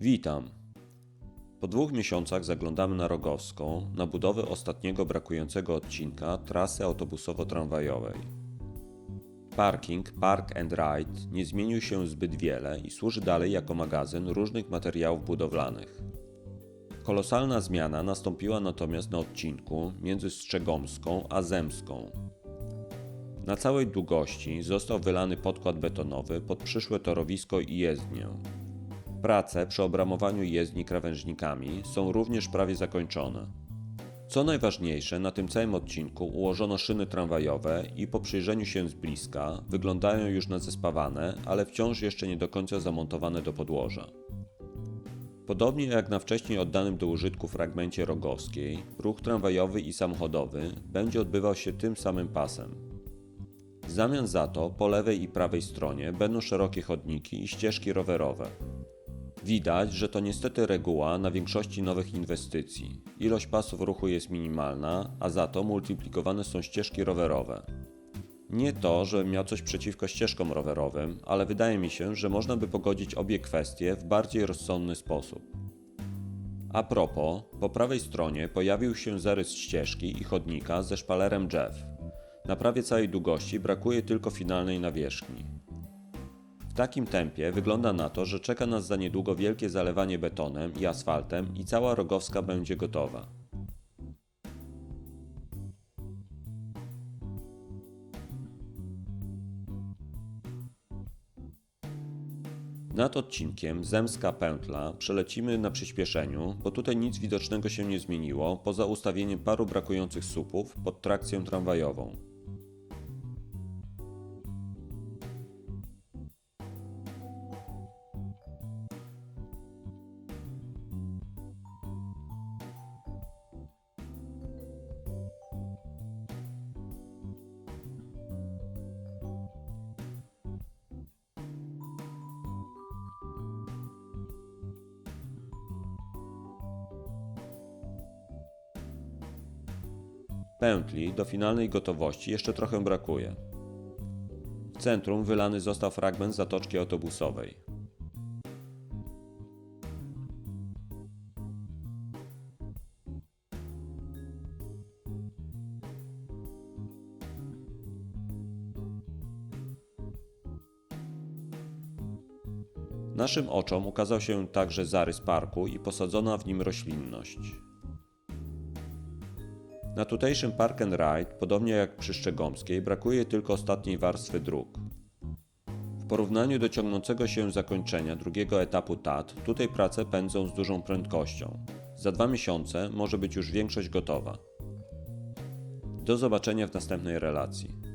Witam. Po dwóch miesiącach zaglądamy na Rogowską na budowę ostatniego brakującego odcinka trasy autobusowo-tramwajowej. Parking Park and Ride nie zmienił się zbyt wiele i służy dalej jako magazyn różnych materiałów budowlanych. Kolosalna zmiana nastąpiła natomiast na odcinku między Strzegomską a Zemską. Na całej długości został wylany podkład betonowy pod przyszłe torowisko i jezdnię. Prace przy obramowaniu jezdni krawężnikami są również prawie zakończone. Co najważniejsze, na tym całym odcinku ułożono szyny tramwajowe i po przyjrzeniu się z bliska wyglądają już na zespawane, ale wciąż jeszcze nie do końca zamontowane do podłoża. Podobnie jak na wcześniej oddanym do użytku fragmencie rogowskiej, ruch tramwajowy i samochodowy będzie odbywał się tym samym pasem. W zamian za to po lewej i prawej stronie będą szerokie chodniki i ścieżki rowerowe. Widać, że to niestety reguła na większości nowych inwestycji. Ilość pasów ruchu jest minimalna, a za to multiplikowane są ścieżki rowerowe. Nie to, żebym miał coś przeciwko ścieżkom rowerowym, ale wydaje mi się, że można by pogodzić obie kwestie w bardziej rozsądny sposób. A propos, po prawej stronie pojawił się zarys ścieżki i chodnika ze szpalerem drzew. Na prawie całej długości brakuje tylko finalnej nawierzchni. Takim tempie wygląda na to, że czeka nas za niedługo wielkie zalewanie betonem i asfaltem i cała rogowska będzie gotowa. Nad odcinkiem Zemska Pętla przelecimy na przyspieszeniu, bo tutaj nic widocznego się nie zmieniło, poza ustawieniem paru brakujących słupów pod trakcją tramwajową. Pętli do finalnej gotowości jeszcze trochę brakuje. W centrum wylany został fragment zatoczki autobusowej. Naszym oczom ukazał się także zarys parku i posadzona w nim roślinność. Na tutejszym Park and Ride, podobnie jak przy Szczegomskiej, brakuje tylko ostatniej warstwy dróg. W porównaniu do ciągnącego się zakończenia drugiego etapu TAT, tutaj prace pędzą z dużą prędkością. Za dwa miesiące może być już większość gotowa. Do zobaczenia w następnej relacji.